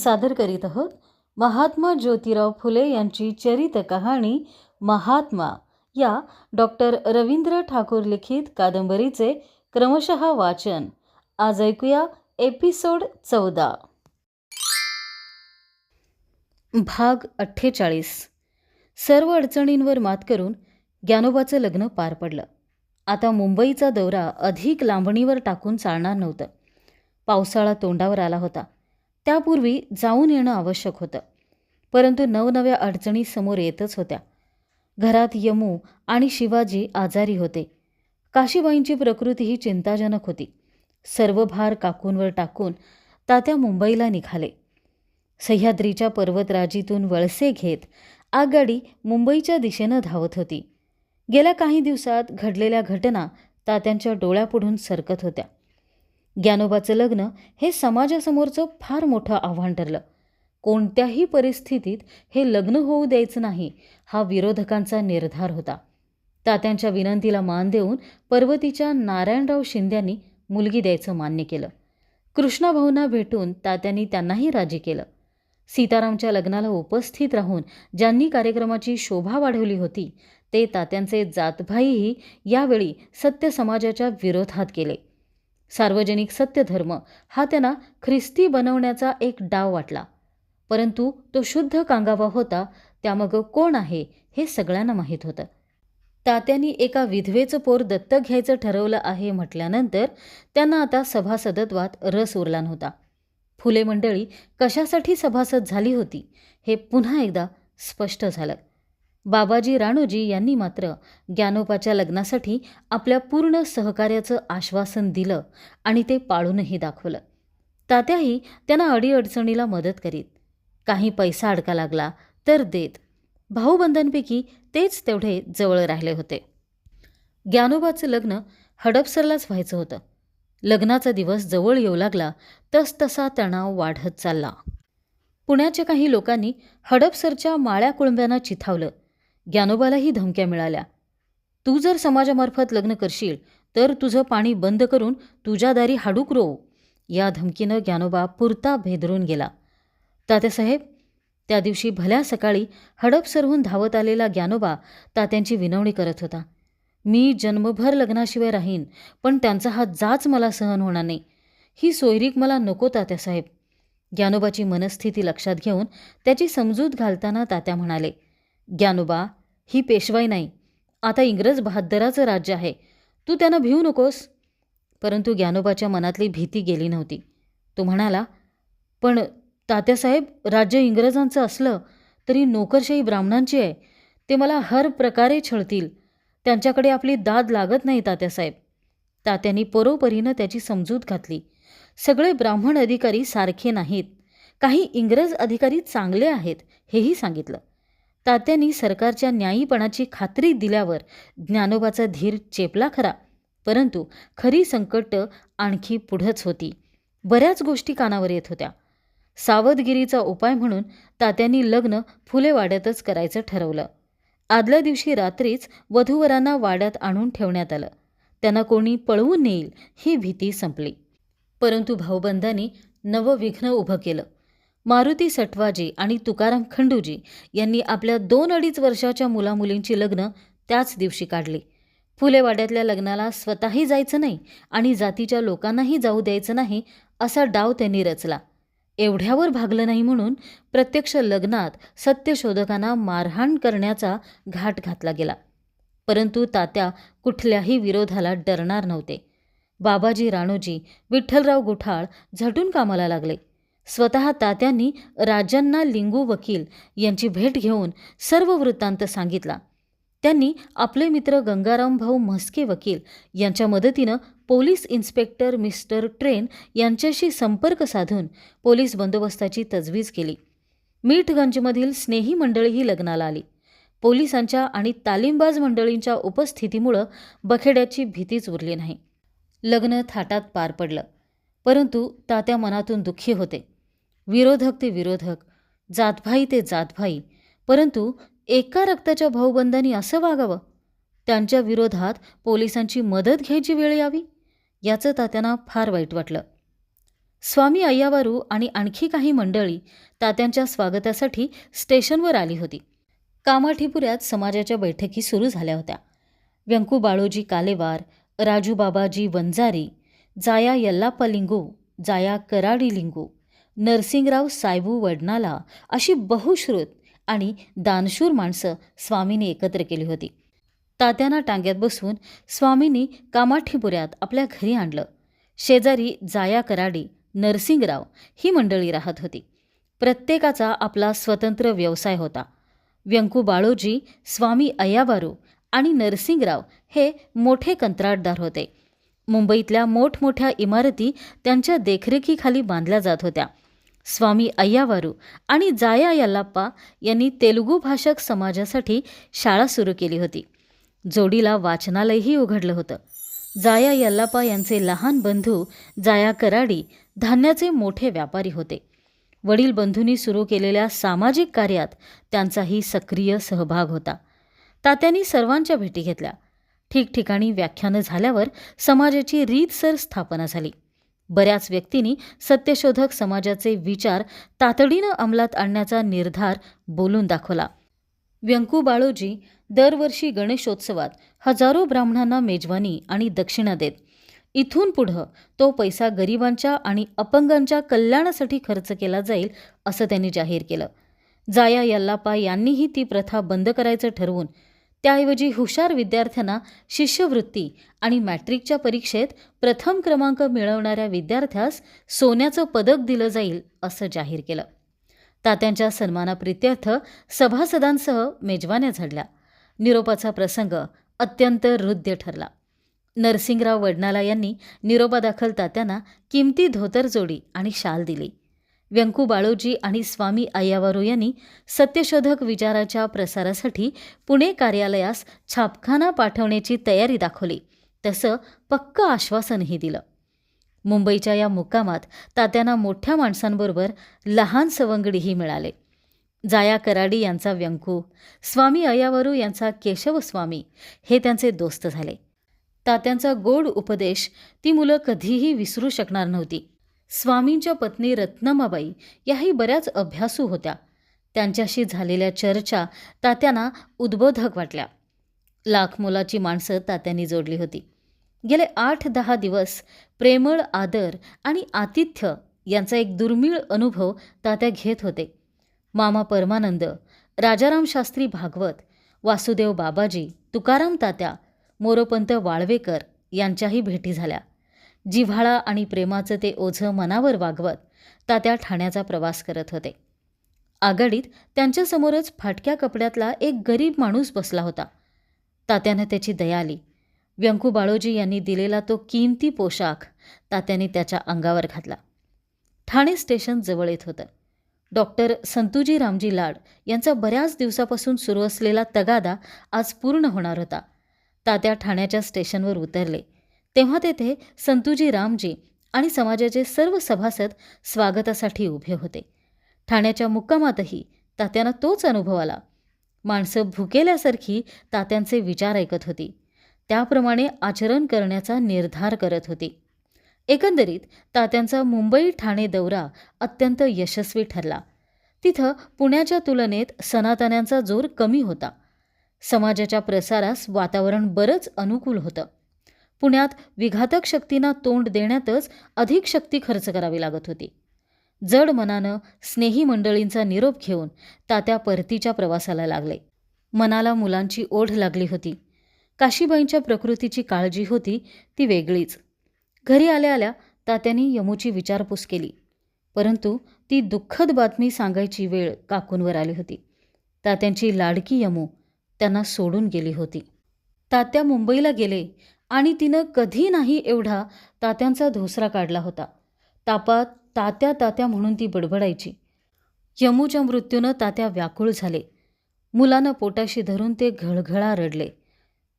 सादर करीत आहोत. महात्मा ज्योतिराव फुले यांची चरित कहाणी महात्मा या डॉक्टर रवींद्र ठाकूर लिखित कादंबरीचे क्रमशः वाचन. आज ऐकूया एपिसोड चौदा. भाग अठ्ठेचाळीस. सर्व अडचणींवर मात करून ज्ञानोबाचं लग्न पार पडलं. आता मुंबईचा दौरा अधिक लांबणीवर टाकून चालणार नव्हतं. पावसाळा तोंडावर आला होता. त्यापूर्वी जाऊन येणं आवश्यक होतं. परंतु नवनव्या अडचणी समोर येतच होत्या. घरात यमू आणि शिवाजी आजारी होते. काशीबाईंची प्रकृती ही चिंताजनक होती. सर्व भार काकूंवर टाकून तात्या मुंबईला निघाले. सह्याद्रीच्या पर्वतराजीतून वळसे घेत आगगाडी मुंबईच्या दिशेनं धावत होती. गेल्या काही दिवसात घडलेल्या घटना तात्यांच्या डोळ्यापुढून सरकत होत्या. ज्ञानोबाचं लग्न हे समाजासमोरचं फार मोठं आव्हान ठरलं. कोणत्याही परिस्थितीत हे लग्न होऊ द्यायचं नाही हा विरोधकांचा निर्धार होता. तात्यांच्या विनंतीला मान देऊन पर्वतीच्या नारायणराव शिंद्यांनी मुलगी द्यायचं मान्य केलं. कृष्णाभाऊंना भेटून तात्यांनी त्यांनाही राजी केलं. सीतारामच्या लग्नाला उपस्थित राहून ज्यांनी कार्यक्रमाची शोभा वाढवली होती ते तात्यांचे जातभाईही यावेळी सत्य समाजाच्या विरोधात केले सार्वजनिक सत्यधर्म हा त्यांना ख्रिस्ती बनवण्याचा एक डाव वाटला. परंतु तो शुद्ध कांगावा होता त्यामागं कोण आहे हे सगळ्यांना माहीत होतं. तात्यांनी एका विधवेचं पोर दत्तक घ्यायचं ठरवलं आहे म्हटल्यानंतर त्यांना आता सभासदत्वात रस उरला नव्हता. फुले मंडळी कशासाठी सभासद झाली होती हे पुन्हा एकदा स्पष्ट झालं. बाबाजी राणोजी यांनी मात्र ज्ञानोपाच्या लग्नासाठी आपल्या पूर्ण सहकार्याचं आश्वासन दिलं आणि ते पाळूनही दाखवलं. तात्याही त्यांना अडीअडचणीला मदत करीत काही पैसा अडका लागला तर देत. भाऊबंधांपैकी तेच तेवढे जवळ राहिले होते. ज्ञानोबाचं लग्न हडपसरलाच व्हायचं होतं. लग्नाचा दिवस जवळ येऊ लागला तस तसा तणाव वाढत चालला. पुण्याच्या काही लोकांनी हडपसरच्या माळ्या कुळंब्यांना चिथावलं. ज्ञानोबालाही धमक्या मिळाल्या. तू जर समाजामार्फत लग्न करशील तर तुझं पाणी बंद करून तुझ्या दारी हाडूक रोव. या धमकीनं ज्ञानोबा पुरता भेदरून गेला. तात्यासाहेब त्या दिवशी भल्या सकाळी हडप सरहून धावत आलेला ज्ञानोबा तात्यांची विनवणी करत होता. मी जन्मभर लग्नाशिवाय राहीन पण त्यांचा हा जाच मला सहन होणार नाही. ही सोयरीक मला नको तात्यासाहेब. ज्ञानोबाची मनस्थिती लक्षात घेऊन त्याची समजूत घालताना तात्या म्हणाले ज्ञानोबा ही पेशवाई नाही. आता इंग्रज बहादराचं राज्य आहे. तू त्यांना भिवू नकोस. परंतु ज्ञानोबाच्या मनातली भीती गेली नव्हती. तो म्हणाला पण तात्यासाहेब राज्य इंग्रजांचं असलं तरी नोकरशाही ब्राह्मणांची आहे. ते मला हर प्रकारे छळतील. त्यांच्याकडे आपली दाद लागत नाही तात्यासाहेब. तात्यांनी परोपरीनं त्याची समजूत घातली. सगळे ब्राह्मण अधिकारी सारखे नाहीत. काही इंग्रज अधिकारी चांगले आहेत हेही सांगितलं. तात्यांनी सरकारच्या न्यायीपणाची खात्री दिल्यावर ज्ञानोबाचा धीर चेपला खरा. परंतु खरी संकट आणखी पुढंच होती. बऱ्याच गोष्टी कानावर येत होत्या. सावधगिरीचा उपाय म्हणून तात्यांनी लग्न फुले वाड्यातच करायचं ठरवलं. आदल्या दिवशी रात्रीच वधूवरांना वाड्यात आणून ठेवण्यात आलं. त्यांना कोणी पळवून नेईल ही भीती संपली. परंतु भाऊबंधांनी नवविघ्न उभं केलं. मारुती सटवाजी आणि तुकाराम खंडूजी यांनी आपल्या दोन अडीच वर्षाच्या मुलामुलींची लग्न त्याच दिवशी काढली. फुलेवाड्यातल्या लग्नाला स्वतःही जायचं नाही आणि जातीच्या लोकांनाही जाऊ द्यायचं नाही असा डाव त्यांनी रचला. एवढ्यावर भागलं नाही म्हणून प्रत्यक्ष लग्नात सत्यशोधकांना मारहाण करण्याचा घाट घातला गेला. परंतु तात्या कुठल्याही विरोधाला डरणार नव्हते. बाबाजी राणोजी विठ्ठलराव गुठाळ झटून कामाला लागले. स्वतः तात्यांनी राजांना लिंगू वकील यांची भेट घेऊन सर्व वृत्तांत सांगितला. त्यांनी आपले मित्र गंगाराम भाऊ म्हस्के वकील यांच्या मदतीनं पोलीस इन्स्पेक्टर मिस्टर ट्रेन यांच्याशी संपर्क साधून पोलीस बंदोबस्ताची तजवीज केली. मीठगंजमधील स्नेही मंडळीही लग्नाला आली. पोलिसांच्या आणि तालीमबाज मंडळींच्या उपस्थितीमुळं बखेड्याची भीतीच उरली नाही. लग्न थाटात पार पडलं. परंतु तात्या मनातून दुःखी होते. विरोधक ते विरोधक जातभाई ते जातभाई. परंतु एका रक्ताच्या भाऊबंधांनी असं वागावं? त्यांच्या विरोधात पोलिसांची मदत घ्यायची वेळ यावी? याचं तात्यांना फार वाईट वाटलं. स्वामी अय्यावारू आणि आणखी काही मंडळी तात्यांच्या स्वागतासाठी स्टेशनवर आली होती. कामाठीपुऱ्यात समाजाच्या बैठकी सुरू झाल्या होत्या. व्यंकू बाळोजी कालेवार राजू बाबाजी वंजारी जाया यल्लाप्पा लिंगू जाया कराडी लिंगू नरसिंगराव सायबू वडनाला अशी बहुश्रुत आणि दानशूर माणसं स्वामीने एकत्र केली होती. तात्यांना टांग्यात बसवून स्वामींनी कामाठीपुऱ्यात आपल्या घरी आणलं. शेजारी जाया कराडी नरसिंगराव ही मंडळी राहत होती. प्रत्येकाचा आपला स्वतंत्र व्यवसाय होता. व्यंकू बाळोजी स्वामी अय्याबारू आणि नरसिंगराव हे मोठे कंत्राटदार होते. मुंबईतल्या मोठमोठ्या इमारती त्यांच्या देखरेखीखाली बांधल्या जात होत्या. स्वामी अय्यावारू आणि जाया यल्लाप्पा यांनी तेलुगू भाषक समाजासाठी शाळा सुरू केली होती. जोडीला वाचनालयही उघडलं होतं. जाया यल्लाप्पा यांचे लहान बंधू जाया कराडी धान्याचे मोठे व्यापारी होते. वडील बंधूंनी सुरू केलेल्या सामाजिक कार्यात त्यांचाही सक्रिय सहभाग होता. तात्यांनी सर्वांच्या भेटी घेतल्या. ठिकठिकाणी व्याख्यानं झाल्यावर समाजाची रीतसर स्थापना झाली. बऱ्याच व्यक्तींनी सत्यशोधक समाजाचे विचार तातडीनं अंमलात आणण्याचा निर्धार बोलून दाखवला. व्यंकू बाळोजी दरवर्षी गणेशोत्सवात हजारो ब्राह्मणांना मेजवानी आणि दक्षिणा देत. इथून पुढं तो पैसा गरिबांच्या आणि अपंगांच्या कल्याणासाठी खर्च केला जाईल असं त्यांनी जाहीर केलं. जाया यल्लापा यांनीही ती प्रथा बंद करायचं ठरवून त्याऐवजी हुशार विद्यार्थ्यांना शिष्यवृत्ती आणि मॅट्रिकच्या परीक्षेत प्रथम क्रमांक मिळवणाऱ्या विद्यार्थ्यास सोन्याचं पदक दिलं जाईल असं जाहीर केलं. तात्यांच्या सन्मानाप्रित्यर्थ सभासदांसह मेजवान्या झडल्या. निरोपाचा प्रसंग अत्यंत हृद्य ठरला. नरसिंगराव वडनाला यांनी निरोपादाखल तात्यांना किमती धोतरजोडी आणि शाल दिली. व्यंकू बाळोजी आणि स्वामी अय्यावारू यांनी सत्यशोधक विचाराच्या प्रसारासाठी पुणे कार्यालयास छापखाना पाठवण्याची तयारी दाखवली. तसं पक्क आश्वासनही दिलं. मुंबईच्या या मुक्कामात तात्यांना मोठ्या माणसांबरोबर लहान सवंगडीही मिळाले. जाया कराडी यांचा व्यंकू स्वामी अय्यावरू यांचा केशवस्वामी हे त्यांचे दोस्त झाले. तात्यांचा गोड उपदेश ती मुलं कधीही विसरू शकणार नव्हती. स्वामींच्या पत्नी रत्नमाबाई याही बऱ्याच अभ्यासू होत्या. त्यांच्याशी झालेल्या चर्चा तात्यांना उद्बोधक वाटल्या. लाख मोलाची माणसं तात्यांनी जोडली होती. गेले आठ दहा दिवस प्रेमळ आदर आणि आतिथ्य यांचा एक दुर्मिळ अनुभव तात्या घेत होते. मामा परमानंद राजाराम शास्त्री भागवत वासुदेव बाबाजी तुकाराम तात्या मोरोपंत वाळवेकर यांच्याही भेटी झाल्या. जिव्हाळा आणि प्रेमाचं ते ओझं मनावर वागवत तात्या ठाण्याचा प्रवास करत होते. आघाडीत त्यांच्यासमोरच फाटक्या कपड्यातला एक गरीब माणूस बसला होता. तात्यानं त्याची दया आली. व्यंकू बाळोजी यांनी दिलेला तो किमती पोशाख तात्याने त्याच्या अंगावर घातला. ठाणे स्टेशन जवळ येत होतं. डॉक्टर संतुजी रामजी लाड यांचा बऱ्याच दिवसापासून सुरू असलेला तगादा आज पूर्ण होणार होता. तात्या ठाण्याच्या स्टेशनवर उतरले. तेव्हा तेथे संतुजी रामजी आणि समाजाचे सर्व सभासद स्वागतासाठी उभे होते. ठाण्याच्या मुक्कामातही तात्यांना तोच अनुभव आला. माणसं भुकेल्यासारखी तात्यांचे विचार ऐकत होती. त्याप्रमाणे आचरण करण्याचा निर्धार करत होती. एकंदरीत तात्यांचा मुंबई ठाणे दौरा अत्यंत यशस्वी ठरला. तिथं पुण्याच्या तुलनेत सनातन्यांचा जोर कमी होता. समाजाच्या प्रसारास वातावरण बरंच अनुकूल होतं. पुण्यात विघातक शक्तींना तोंड देण्यातच अधिक शक्ती खर्च करावी लागत होती. जड मनानं स्नेही मंडळींचा निरोप घेऊन तात्या परतीच्या प्रवासाला लागले. मनाला मुलांची ओढ लागली होती. काशीबाईंच्या प्रकृतीची काळजी होती ती वेगळीच. घरी आल्या आल्या तात्यांनी यमूची विचारपूस केली. परंतु ती दुःखद बातमी सांगायची वेळ काकूंवर आली होती. तात्यांची लाडकी यमू त्यांना सोडून गेली होती. तात्या मुंबईला गेले आणि तिनं कधी नाही एवढा तात्यांचा धोसरा काढला होता. तापात तात्या तात्या म्हणून ती बडबडायची. यमूच्या मृत्यूनं तात्या व्याकुळ झाले. मुलानं पोटाशी धरून ते घळघळा रडले.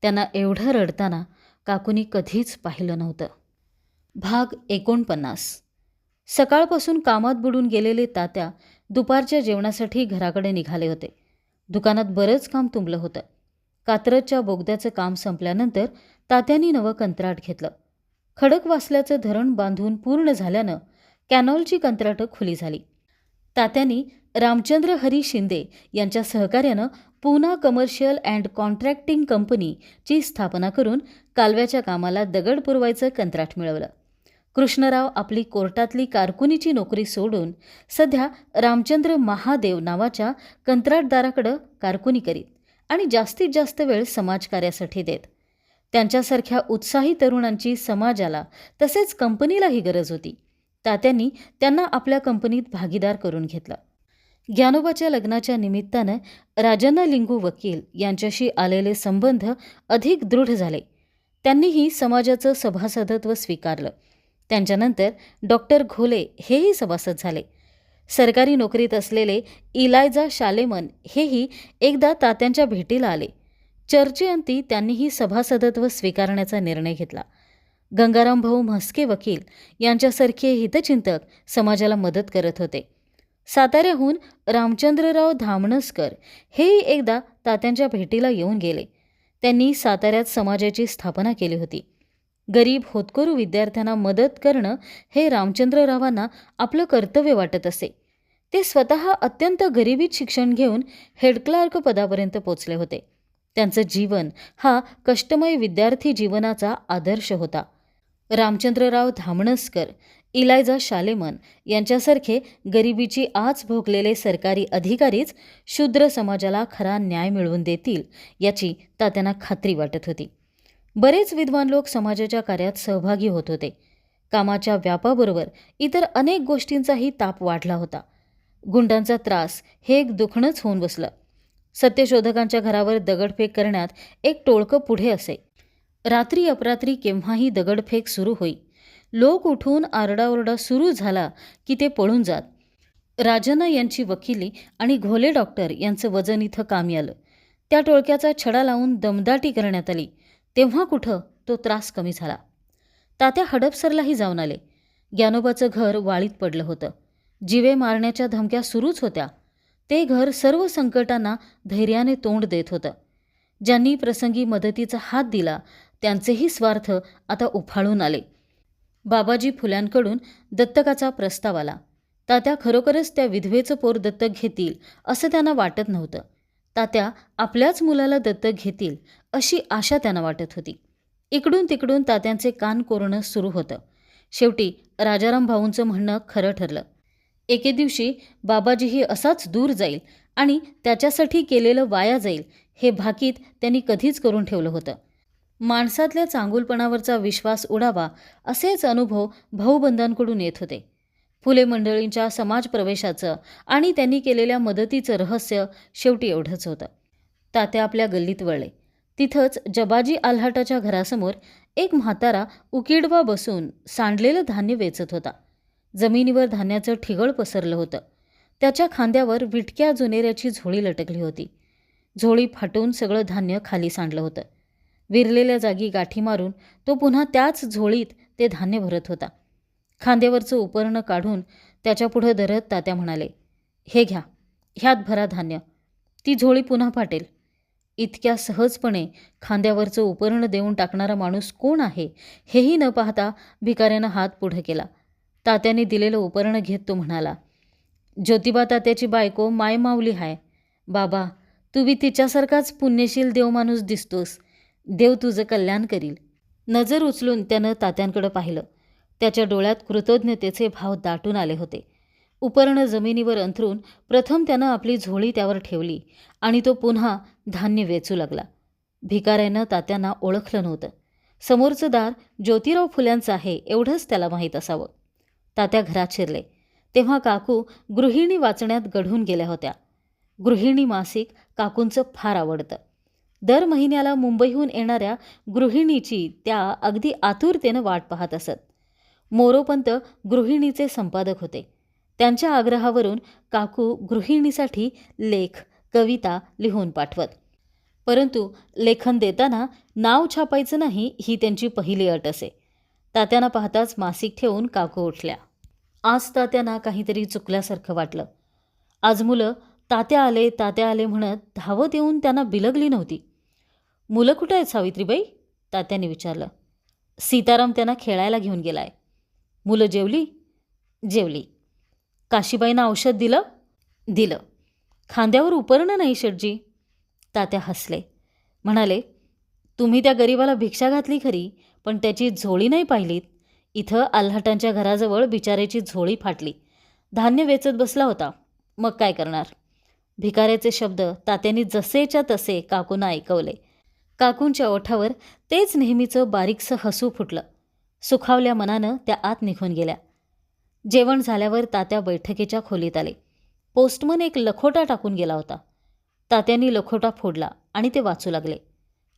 त्यांना एवढं रडताना काकूनी कधीच पाहिलं नव्हतं. भाग एकोणपन्नास. सकाळपासून कामात बुडून गेलेले तात्या दुपारच्या जेवणासाठी घराकडे निघाले होते. दुकानात बरंच काम तुंबलं होतं. कात्रजच्या बोगद्याचं काम संपल्यानंतर तात्यांनी नवं कंत्राट घेतलं. खडकवासल्याचं धरण बांधून पूर्ण झाल्यानं कॅनॉलची कंत्राटं खुली झाली. तात्यांनी रामचंद्र हरी शिंदे यांच्या सहकार्यानं पूना कमर्शियल अँड कॉन्ट्रॅक्टिंग कंपनीची स्थापना करून कालव्याच्या कामाला दगड पुरवायचं कंत्राट मिळवलं. कृष्णराव आपली कोर्टातली कारकुनीची नोकरी सोडून सध्या रामचंद्र महादेव नावाच्या कंत्राटदाराकडं कारकुनी करीत. आणि जास्तीत जास्त वेळ समाजकार्यासाठी देत. त्यांच्यासारख्या उत्साही तरुणांची समाजाला तसेच कंपनीलाही गरज होती. तात्यांनी त्यांना आपल्या कंपनीत भागीदार करून घेतलं. ज्ञानोबाच्या लग्नाच्या निमित्तानं राजन्ना लिंगू वकील यांच्याशी आलेले संबंध अधिक दृढ झाले. त्यांनीही समाजाचं सभासदत्व स्वीकारलं. त्यांच्यानंतर डॉक्टर घोले हेही सभासद झाले. सरकारी नोकरीत असलेले इलायजा शालेमन हेही एकदा तात्यांच्या भेटीला आले. चर्चेअंती त्यांनीही सभासदत्व स्वीकारण्याचा निर्णय घेतला. गंगाराम भाऊ म्हस्के वकील यांच्यासारखे हितचिंतक समाजाला मदत करत होते. साताऱ्याहून रामचंद्रराव धामणसकर हेही एकदा तात्यांच्या भेटीला येऊन गेले. त्यांनी साताऱ्यात समाजाची स्थापना केली होती. गरीब होतकरू विद्यार्थ्यांना मदत करणं हे रामचंद्ररावांना आपलं कर्तव्य वाटत असे. ते स्वतः अत्यंत गरिबीत शिक्षण घेऊन हेडक्लार्क पदापर्यंत पोचले होते. त्यांचं जीवन हा कष्टमय विद्यार्थी जीवनाचा आदर्श होता. रामचंद्रराव धामणसकर इलायजा शालेमन यांच्यासारखे गरिबीची आज भोगलेले सरकारी अधिकारीच शूद्र समाजाला खरा न्याय मिळवून देतील याची तात्यांना खात्री वाटत होती. बरेच विद्वान लोक समाजाच्या कार्यात सहभागी होत होते. कामाच्या व्यापाबरोबर इतर अनेक गोष्टींचाही ताप वाढला होता. गुंडांचा त्रास हे एक दुखणंच होऊन बसलं. सत्यशोधकांच्या घरावर दगडफेक करण्यात एक टोळकं पुढे असे. रात्री अपरात्री केव्हाही दगडफेक सुरू होई. लोक उठून आरडाओरडा सुरू झाला की ते पळून जात. राजना यांची वकिली आणि घोले डॉक्टर यांचं वजन इथं कामी आलं. त्या टोळक्याचा छडा लावून दमदाटी करण्यात आली. तेव्हा कुठं तो त्रास कमी झाला. तात्या हडपसरलाही जाऊन आले. ज्ञानोबाचं घर वाळीत पडलं होतं. जिवे मारण्याच्या धमक्या सुरूच होत्या. ते घर सर्व संकटांना धैर्याने तोंड देत होतं. ज्यांनी प्रसंगी मदतीचा हात दिला त्यांचेही स्वार्थ आता उफाळून आले. बाबाजी फुल्यांकडून दत्तकाचा प्रस्ताव आला. तात्या खरोखरच त्या विधवेचं पोर दत्तक घेतील असं त्यांना वाटत नव्हतं. तात्या आपल्याच मुलाला दत्तक घेतील अशी आशा त्यांना वाटत होती. इकडून तिकडून तात्यांचे कान कोरणं सुरू होतं. शेवटी राजाराम भाऊंचं म्हणणं खरं ठरलं. एके दिवशी बाबाजीही असाच दूर जाईल आणि त्याच्यासाठी केलेलं वाया जाईल हे भाकीत त्यांनी कधीच करून ठेवलं होतं. माणसातल्या चांगुलपणावरचा विश्वास उडावा असेच अनुभव भाऊबंधांकडून येत होते. फुले मंडळींच्या समाज प्रवेशाचं आणि त्यांनी केलेल्या मदतीचं रहस्य शेवटी एवढंच होतं. तात्या आपल्या गल्लीत वळले. तिथंच जबाजी आल्हाटाच्या घरासमोर एक म्हातारा उकिडवा बसून सांडलेलं धान्य वेचत होता. जमिनीवर धान्याचं ठिगळ पसरलं होतं. त्याच्या खांद्यावर विटक्या जुनेऱ्याची झोळी लटकली होती. झोळी फाटून सगळं धान्य खाली सांडलं होतं. विरलेल्या जागी गाठी मारून तो पुन्हा त्याच झोळीत ते धान्य भरत होता. खांद्यावरचं उपरणं काढून त्याच्यापुढं धरत तात्या म्हणाले हे घ्या ह्यात भरा धान्य. ती झोळी पुन्हा फाटेल. इतक्या सहजपणे खांद्यावरचं उपरण देऊन टाकणारा माणूस कोण आहे हेही न पाहता भिकाऱ्यानं हात पुढं केला. तात्याने दिलेलं उपरण घेत तो म्हणाला ज्योतिबा तात्याची बायको मायमाऊली हाय. बाबा तू बी तिच्यासारखाच पुण्यशील देव माणूस दिसतोस. देव तुझं कल्याण करील. नजर उचलून त्यानं तात्यांकडं पाहिलं. त्याच्या डोळ्यात कृतज्ञतेचे भाव दाटून आले होते. उपरणं जमिनीवर अंथरून प्रथम त्यानं आपली झोळी त्यावर ठेवली आणि तो पुन्हा धान्य वेचू लागला. भिकाऱ्यानं तात्यांना ओळखलं नव्हतं. समोरचं दार ज्योतिराव फुल्यांचं आहे एवढंच त्याला माहीत असावं. तात्या घरात शिरले. तेव्हा काकू गृहिणी वाचण्यात गढून गेल्या होत्या. गृहिणी मासिक काकूंचं फार आवडतं. दर महिन्याला मुंबईहून येणाऱ्या गृहिणीची त्या अगदी आतुरतेनं वाट पाहत असत. मोरोपंत गृहिणीचे संपादक होते. त्यांच्या आग्रहावरून काकू गृहिणीसाठी लेख कविता लिहून पाठवत. परंतु लेखन देताना नाव छापायचं नाही ही त्यांची पहिली अट असे. तात्यांना पाहताच मासिक ठेवून काकू उठल्या. आज तात्यांना काहीतरी चुकल्यासारखं वाटलं. आज मुलं तात्या आले तात्या आले म्हणत धावत येऊन त्यांना बिलगली नव्हती. मुलं कुठं आहेत सावित्रीबाई? तात्याने विचारलं. सीताराम त्यांना खेळायला घेऊन गेलाय. मुलं जेवली? जेवली. काशीबाईनं औषध दिलं? दिलं. खांद्यावर उपरणं नाही शेटजी तात्या हसले. म्हणाले तुम्ही त्या गरिबाला भिक्षा घातली खरी पण त्याची झोळी नाही पाहिलीत. इथं आल्हाटांच्या घराजवळ बिचाऱ्याची झोळी फाटली. धान्य वेचत बसला होता. मग काय करणार? भिकाऱ्याचे शब्द तात्यांनी जसेच्या तसे काकूंना ऐकवले. काकूंच्या ओठावर तेच नेहमीचं बारीकसं हसू फुटलं. सुखावल्या मनानं त्या आत निघून गेल्या. जेवण झाल्यावर तात्या बैठकीच्या खोलीत आले. पोस्टमन एक लखोटा टाकून गेला होता. तात्यांनी लखोटा फोडला आणि ते वाचू लागले.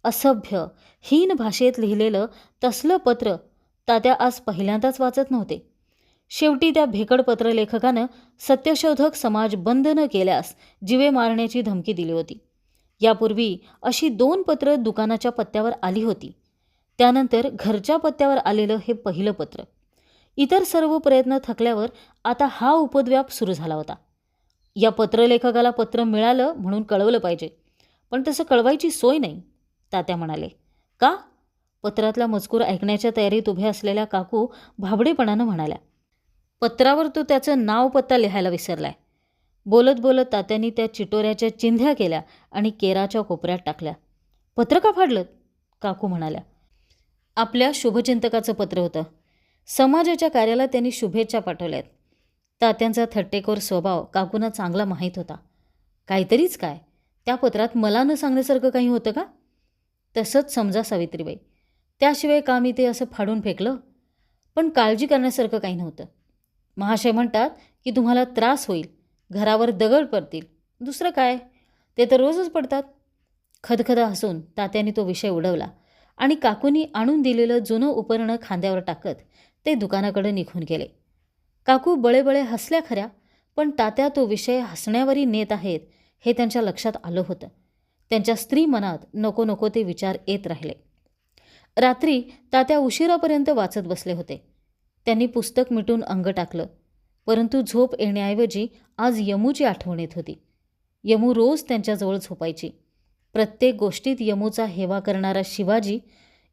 असभ्य हीन भाषेत लिहिलेलं तसलं पत्र तात्या आज पहिल्यांदाच वाचत नव्हते. शेवटी त्या भेकड पत्रलेखकानं सत्यशोधक समाज बंद न केल्यास जिवे मारण्याची धमकी दिली होती. यापूर्वी अशी दोन पत्र दुकानाच्या पत्त्यावर आली होती. त्यानंतर घरच्या पत्त्यावर आलेलं हे पहिलं पत्र. इतर सर्व प्रयत्न थकल्यावर आता हा उपद्व्याप सुरू झाला होता. या पत्रलेखकाला पत्र मिळालं म्हणून कळवलं पाहिजे. पण तसं कळवायची सोय नाही तात्या म्हणाले. का? पत्रातला मजकूर ऐकण्याच्या तयारीत उभ्या असलेल्या काकू भाबडेपणानं म्हणाल्या. पत्रावर तो त्याचं नाव पत्ता लिहायला विसरलाय. बोलत बोलत तात्यांनी त्या चिटोऱ्याच्या चिंध्या केल्या आणि केराच्या कोपऱ्यात टाकल्या. पत्र का फाडलं काकू म्हणाल्या. आपल्या शुभचिंतकाचं पत्र होतं. समाजाच्या कार्याला त्यांनी शुभेच्छा पाठवल्यात. तात्यांचा थट्टेकोर स्वभाव काकूंना चांगला माहीत होता. काहीतरीच काय? त्या पत्रात मला न सांगण्यासारखं काही होतं का? तसंच समजा सावित्रीबाई. त्याशिवाय का मी ते असं फाडून फेकलं? पण काळजी करण्यासारखं काही नव्हतं. महाशय म्हणतात की तुम्हाला त्रास होईल. घरावर दगड पडतील. दुसरं काय? ते तर रोजच पडतात. खदखदा हसून तात्याने तो विषय उडवला आणि काकूनी आणून दिलेलं जुनं उपरणं खांद्यावर टाकत ते दुकानाकडे निघून गेले. काकू बळेबळे हसल्या खऱ्या पण तात्या तो विषय हसण्यावरी नेत आहेत हे त्यांच्या लक्षात आलं होतं. त्यांच्या स्त्री मनात नको नको ते विचार येत राहिले. रात्री तात्या उशिरापर्यंत वाचत बसले होते. त्यांनी पुस्तक मिटून अंग टाकलं परंतु झोप येण्याऐवजी आज यमूची आठवण येत होती. यमू रोज त्यांच्याजवळ झोपायची. प्रत्येक गोष्टीत यमूचा हेवा करणारा शिवाजी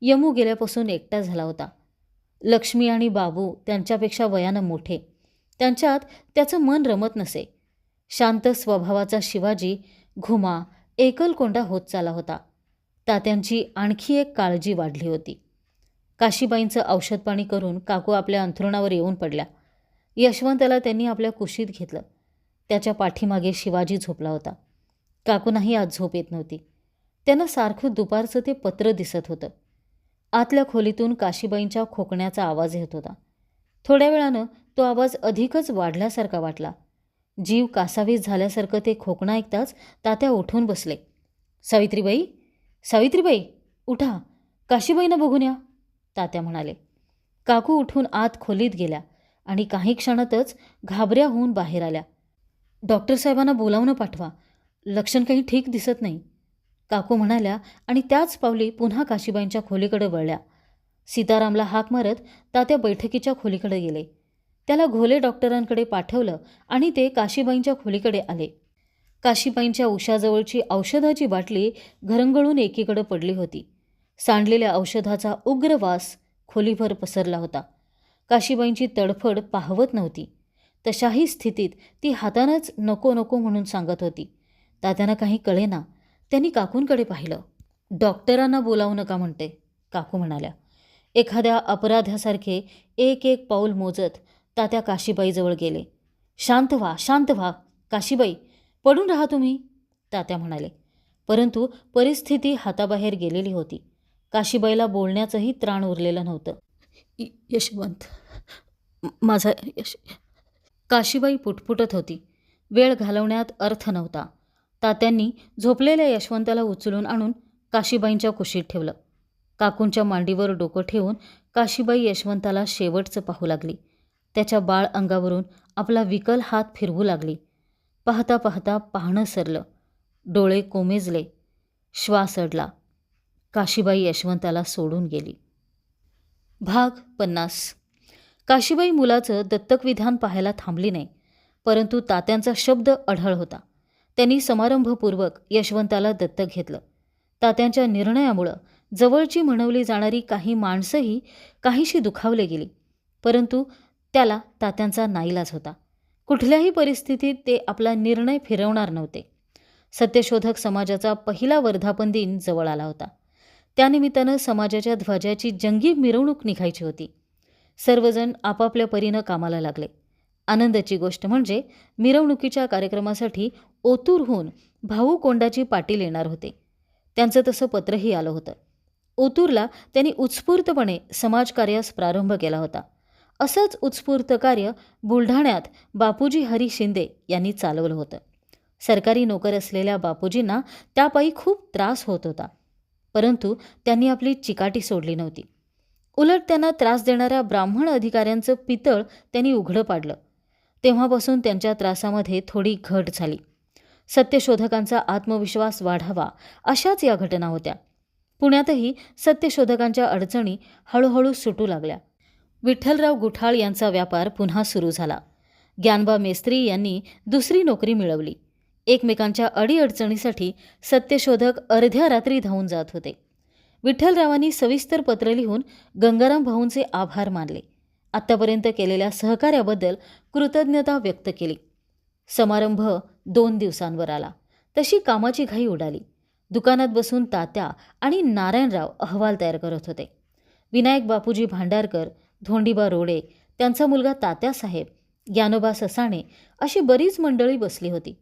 यमू गेल्यापासून एकटा झाला होता. लक्ष्मी आणि बाबू त्यांच्यापेक्षा वयानं मोठे. त्यांच्यात त्याचं मन रमत नसे. शांत स्वभावाचा शिवाजी घुमा एकलकोंडा होत चाला होता. तात्यांची आणखी एक काळजी वाढली होती. काशीबाईंचं औषधपाणी करून काकू आपल्या अंथरुणावर येऊन पडल्या. यशवंताला त्यांनी आपल्या कुशीत घेतलं. त्याच्या पाठीमागे शिवाजी झोपला होता. काकूनाही आज झोप येत नव्हती. त्यांना सारखं दुपारचं ते पत्र दिसत होतं. आतल्या खोलीतून काशीबाईंच्या खोकण्याचा आवाज येत होता. थोड्या वेळानं तो आवाज अधिकच वाढल्यासारखा वाटला. जीव कासावीस झाल्यासारखं ते खोकणं ऐकताच तात्या उठून बसले. सावित्रीबाई सावित्रीबाई उठा. काशीबाईंना बघून या तात्या म्हणाले. काकू उठून आत खोलीत गेल्या आणि काही क्षणातच घाबऱ्या होऊन बाहेर आल्या. डॉक्टर साहेबांना बोलावणं पाठवा. लक्षण काही ठीक दिसत नाही. काकू म्हणाल्या आणि त्याच पावली पुन्हा काशीबाईंच्या खोलीकडे वळल्या. सीतारामला हाक मारत तात्या बैठकीच्या खोलीकडे गेले. त्याला घोले डॉक्टरांकडे पाठवलं आणि ते काशीबाईंच्या खोलीकडे आले. काशीबाईंच्या उशाजवळची औषधाची बाटली घरंगळून एकीकडे पडली होती. सांडलेल्या औषधाचा उग्र वास खोलीभर पसरला होता. काशीबाईंची तडफड पाहवत नव्हती. तशाही स्थितीत ती हातानंच नको नको म्हणून सांगत होती. तात्यांना काही कळेना. त्यांनी काकूंकडे पाहिलं. डॉक्टरांना बोलावू नका म्हणते काकू म्हणाल्या. एखाद्या अपराध्यासारखे एक एक पाऊल मोजत तात्या काशीबाईजवळ गेले. शांत व्हा शांत व्हा काशीबाई पडून राहा तुम्ही तात्या म्हणाले. परंतु परिस्थिती हाताबाहेर गेलेली होती. काशीबाईला बोलण्याचंही त्राण उरलेलं नव्हतं. यशवंत माझा यश काशीबाई पुटपुटत होती. वेळ घालवण्यात अर्थ नव्हता. तात्यांनी झोपलेल्या यशवंताला उचलून आणून काशीबाईंच्या कुशीत ठेवलं. काकूंच्या मांडीवर डोकं ठेवून काशीबाई यशवंताला शेवटचं पाहू लागली. त्याच्या बाळ अंगावरून आपला विकल हात फिरवू लागली. पाहता पाहता पाहणं सरलं. डोळे कोमेजले. श्वास अडला. काशीबाई यशवंताला सोडून गेली. भाग पन्नास. काशीबाई मुलाचं दत्तक विधान पाहायला थांबली नाही परंतु तात्यांचा शब्द अढळ होता. त्यांनी समारंभपूर्वक यशवंताला दत्तक घेतलं. तात्यांच्या निर्णयामुळं जवळची म्हणवली जाणारी काही माणसंही काहीशी दुखावले गेली. परंतु त्याला तात्यांचा नाईलाज होता. कुठल्याही परिस्थितीत ते आपला निर्णय फिरवणार नव्हते. सत्यशोधक समाजाचा पहिला वर्धापन दिन जवळ आला होता. त्यानिमित्तानं समाजाच्या ध्वजाची जंगी मिरवणूक निघायची होती. सर्वजण आपापल्या परीनं कामाला लागले. आनंदाची गोष्ट म्हणजे मिरवणुकीच्या कार्यक्रमासाठी ओतूरहून भाऊ कोंडाची पाटील येणार होते. त्यांचं तसं पत्रही आलं होतं. ओतूरला त्यांनी उत्स्फूर्तपणे समाजकार्यास प्रारंभ केला होता. असंच उत्स्फूर्त कार्य बुलढाण्यात बापूजी हरी शिंदे यांनी चालवलं होतं. सरकारी नोकर असलेल्या बापूजींना त्यापायी खूप त्रास होत होता. परंतु त्यांनी आपली चिकाटी सोडली नव्हती. उलट त्यांना त्रास देणाऱ्या ब्राह्मण अधिकाऱ्यांचं पितळ त्यांनी उघडं पाडलं. तेव्हापासून त्यांच्या त्रासामध्ये थोडी घट झाली. सत्यशोधकांचा आत्मविश्वास वाढावा अशाच या घटना होत्या. पुण्यातही सत्यशोधकांच्या अडचणी हळूहळू सुटू लागल्या. विठ्ठलराव गुठाळ यांचा व्यापार पुन्हा सुरू झाला. ग्यानबा मेस्त्री यांनी दुसरी नोकरी मिळवली. एकमेकांच्या अडीअडचणीसाठी सत्यशोधक अर्ध्या रात्री धावून जात होते. विठ्ठलरावांनी सविस्तर पत्र लिहून गंगाराम भाऊंचे आभार मानले. आत्तापर्यंत केलेल्या सहकार्याबद्दल कृतज्ञता व्यक्त केली. समारंभ दोन दिवसांवर आला. तशी कामाची घाई उडाली. दुकानात बसून तात्या आणि नारायणराव अहवाल तयार करत होते. विनायक बापूजी भांडारकर धोंडीबा रोडे त्यांचा मुलगा तात्यासाहेब ज्ञानोबा ससाणे अशी बरीच मंडळी बसली होती.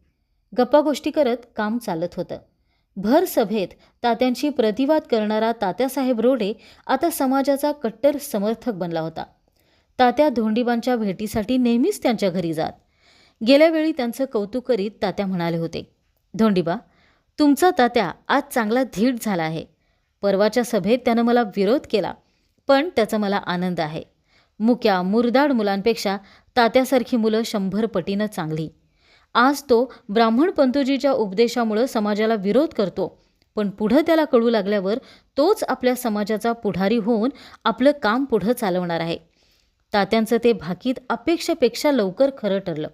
गप्पा गोष्टी करत काम चालत होतं. भर सभेत तात्यांची प्रतिवाद करणारा तात्यासाहेब रोडे आता समाजाचा कट्टर समर्थक बनला होता. तात्या धोंडीबांच्या भेटीसाठी नेहमीच त्यांच्या घरी जात. गेल्या वेळी त्यांचं कौतुक करीत तात्या म्हणाले होते धोंडीबा तुमचा तात्या आज चांगला धीट झाला आहे. परवाच्या सभेत त्यानं मला विरोध केला पण त्याचा मला आनंद आहे. मुक्या मुरदाड मुलांपेक्षा तात्यासारखी मुलं शंभर पटीनं चांगली. आज तो ब्राह्मण पंतोजीच्या उपदेशामुळं समाजाला विरोध करतो पण पुढं त्याला कळू लागल्यावर तोच आपल्या समाजाचा पुढारी होऊन आपलं काम पुढं चालवणार आहे. तात्यांचं ते भाकीत अपेक्षेपेक्षा लवकर खरं ठरलं.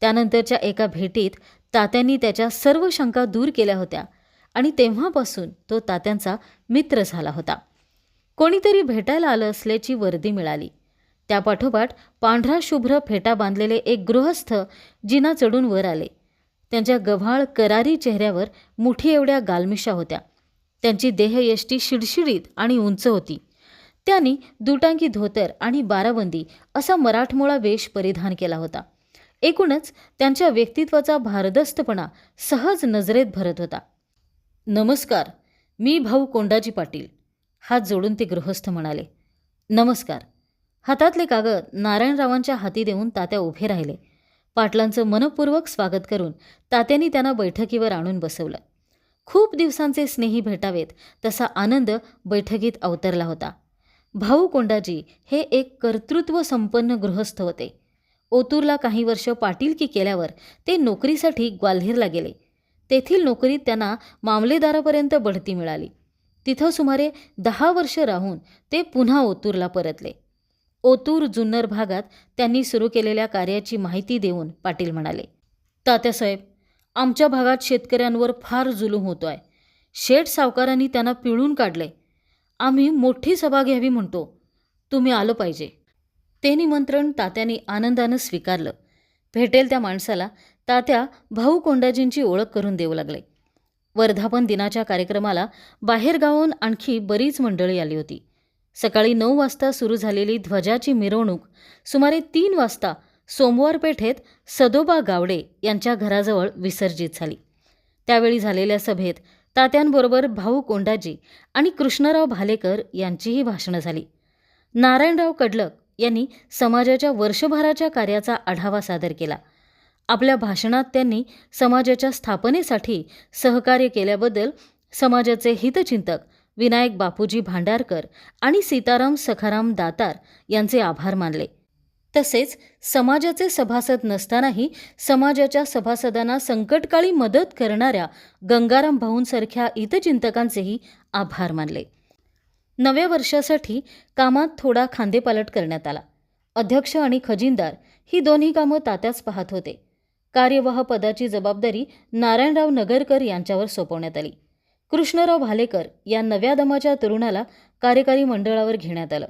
त्यानंतरच्या एका भेटीत तात्यांनी त्याच्या सर्व शंका दूर केल्या होत्या आणि तेव्हापासून तो तात्यांचा मित्र झाला होता. कोणीतरी भेटायला आलं असल्याची वर्दी मिळाली. त्यापाठोपाठ पांढरा शुभ्र फेटा बांधलेले एक गृहस्थ जिना चढून वर आले. त्यांच्या गव्हाळ करारी चेहऱ्यावर मुठी एवढ्या गालमिशा होत्या. त्यांची देहयष्टी शिडशिडीत आणि उंच होती. त्यांनी दुटांकी धोतर आणि बाराबंदी असा मराठमोळा वेश परिधान केला होता. एकूणच त्यांच्या व्यक्तित्वाचा भारदस्तपणा सहज नजरेत भरत होता. नमस्कार मी भाऊ कोंडाजी पाटील. हात जोडून ते गृहस्थ म्हणाले. नमस्कार. हातातले कागद नारायणरावांच्या हाती देऊन तात्या उभे राहिले. पाटलांचं मनपूर्वक स्वागत करून तात्यांनी त्यांना बैठकीवर आणून बसवलं. खूप दिवसांचे स्नेही भेटावेत तसा आनंद बैठकीत अवतरला होता. भाऊ कोंडाजी हे एक कर्तृत्व संपन्न गृहस्थ होते. ओतूरला काही वर्ष पाटीलकी केल्यावर ते नोकरीसाठी ग्वाल्हेरला गेले. तेथील नोकरीत त्यांना मामलेदारापर्यंत बढती मिळाली. तिथं सुमारे दहा वर्ष राहून ते पुन्हा ओतूरला परतले. ओतूर जुन्नर भागात त्यांनी सुरू केलेल्या कार्याची माहिती देऊन पाटील म्हणाले तात्यासाहेब आमच्या भागात शेतकऱ्यांवर फार जुलूम होतो आहे शेठ सावकारांनी त्यांना पिळून काढले आम्ही मोठी सभा घ्यावी म्हणतो. तुम्ही आलं पाहिजे. ते निमंत्रण तात्याने आनंदानं स्वीकारलं. भेटेल त्या माणसाला. तात्या भाऊ कोंडाजींची ओळख करून देऊ लागले. वर्धापन दिनाच्या कार्यक्रमाला बाहेरगावाहून आणखी बरीच मंडळी आली होती. सकाळी नऊ वाजता सुरू झालेली ध्वजाची मिरवणूक सुमारे तीन वाजता सोमवार पेठेत सदोबा गावडे यांच्या घराजवळ विसर्जित झाली. त्यावेळी झालेल्या सभेत तात्यांबरोबर भाऊ कोंडाजी आणि कृष्णराव भालेकर यांचीही भाषणं झाली. नारायणराव कडलक यांनी समाजाच्या वर्षभराच्या कार्याचा आढावा सादर केला. आपल्या भाषणात त्यांनी समाजाच्या स्थापनेसाठी सहकार्य केल्याबद्दल समाजाचे हितचिंतक विनायक बापूजी भांडारकर आणि सीताराम सखाराम दातार यांचे आभार मानले. तसेच समाजाचे सभासद नसतानाही समाजाच्या सभासदांना संकटकाळी मदत करणाऱ्या गंगाराम भाऊंसारख्या हितचिंतकांचेही आभार मानले. नव्या वर्षासाठी कामात थोडा खांदेपालट करण्यात आला. अध्यक्ष आणि खजिनदार ही दोन्ही कामं तात्याच पाहत होते. कार्यवाह पदाची जबाबदारी नारायणराव नगरकर यांच्यावर सोपवण्यात आली. कृष्णराव भालेकर या नव्या दमाच्या तरुणाला कार्यकारी मंडळावर घेण्यात आलं.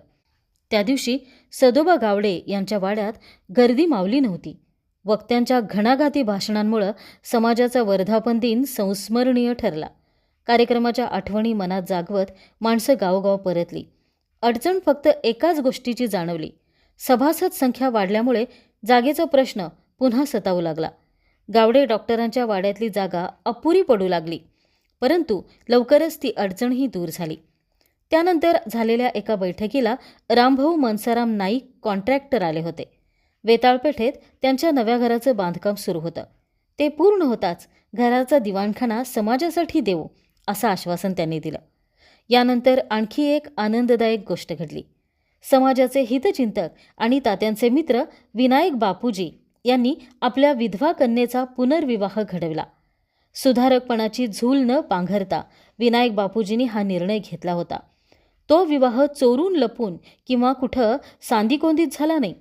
त्या दिवशी सदोबा गावडे यांच्या वाड्यात गर्दी मावली नव्हती. वक्त्यांच्या घणाघाती भाषणांमुळं समाजाचा वर्धापन दिन संस्मरणीय ठरला. कार्यक्रमाच्या आठवणी मनात जागवत माणसं गावोगाव परतली. अडचण फक्त एकाच गोष्टीची जाणवली. सभासद संख्या वाढल्यामुळे जागेचा प्रश्न पुन्हा सतावू लागला. गावडे डॉक्टरांच्या वाड्यातली जागा अपुरी पडू लागली. परंतु लवकरच ती अडचणही दूर झाली. त्यानंतर झालेल्या एका बैठकीला रामभाऊ मनसाराम नाईक कॉन्ट्रॅक्टर आले होते. वेताळपेठेत त्यांच्या नव्या घराचं बांधकाम सुरू होतं. ते पूर्ण होताच घराचा दिवाणखाना समाजासाठी देऊ असं आश्वासन त्यांनी दिलं. यानंतर आणखी एक आनंददायक गोष्ट घडली. समाजाचे हितचिंतक आणि तात्यांचे मित्र विनायक बापूजी यांनी आपल्या विधवा कन्येचा पुनर्विवाह घडवला. सुधारकपणाची झूल न पांघरता विनायक बापूजींनी हा निर्णय घेतला होता. तो विवाह चोरून लपून किंवा कुठं सांदीकोंदीत झाला नाही.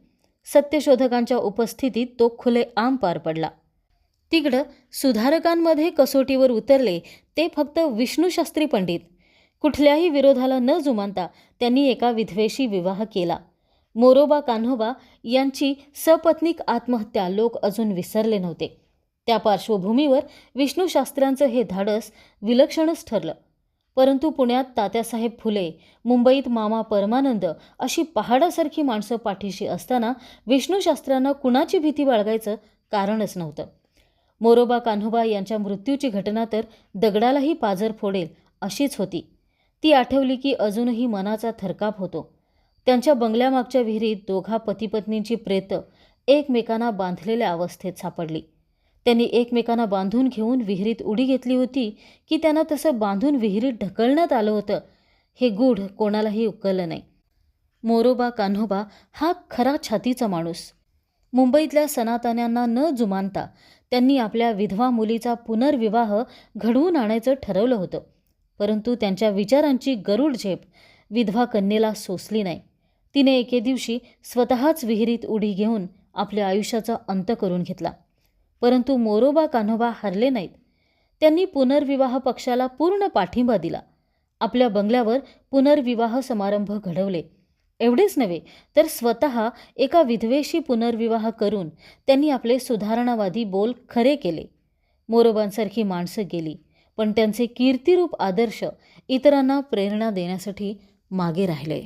सत्यशोधकांच्या उपस्थितीत तो खुले आम पार पडला. तिकडं सुधारकांमध्ये कसोटीवर उतरले ते फक्त विष्णूशास्त्री पंडित. कुठल्याही विरोधाला न जुमानता त्यांनी एका विधवेशी विवाह केला. मोरोबा कान्होबा यांची सपत्नीक आत्महत्या लोक अजून विसरले नव्हते. त्या पार्श्वभूमीवर विष्णूशास्त्र्यांचं हे धाडस विलक्षणच ठरलं. परंतु पुण्यात तात्यासाहेब फुले मुंबईत मामा परमानंद अशी पहाडासारखी माणसं पाठीशी असताना विष्णूशास्त्रांना कुणाची भीती बाळगायचं कारणच नव्हतं. मोरोबा कान्होबा यांच्या मृत्यूची घटना तर दगडालाही पाजर फोडेल अशीच होती. ती आठवली की अजूनही मनाचा थरकाप होतो. त्यांच्या बंगल्यामागच्या विहिरीत दोघा पतीपत्नींची प्रेतं एकमेकांना बांधलेल्या अवस्थेत सापडली. त्यांनी एकमेकांना बांधून घेऊन विहिरीत उडी घेतली होती की त्यांना तसं बांधून विहिरीत ढकलण्यात आलं होतं. हे गूढ कोणालाही उकललं नाही. मोरोबा कान्होबा हा खरा छातीचा माणूस. मुंबईतल्या सनातन्यांना न जुमानता त्यांनी आपल्या विधवा मुलीचा पुनर्विवाह घडवून आणायचं ठरवलं होतं. परंतु त्यांच्या विचारांची गरुड झेप विधवा कन्येला सोसली नाही. तिने एके दिवशी स्वतःच विहिरीत उडी घेऊन आपल्या आयुष्याचा अंत करून घेतला. परंतु मोरोबा कान्होबा हरले नाहीत. त्यांनी पुनर्विवाह पक्षाला पूर्ण पाठिंबा दिला. आपल्या बंगल्यावर पुनर्विवाह समारंभ घडवले. एवढेच नव्हे तर स्वतः एका विधवेशी पुनर्विवाह करून त्यांनी आपले सुधारणावादी बोल खरे केले. मोरोबांसारखी माणसं गेली पण त्यांचे कीर्तिरूप आदर्श इतरांना प्रेरणा देण्यासाठी मागे राहिले.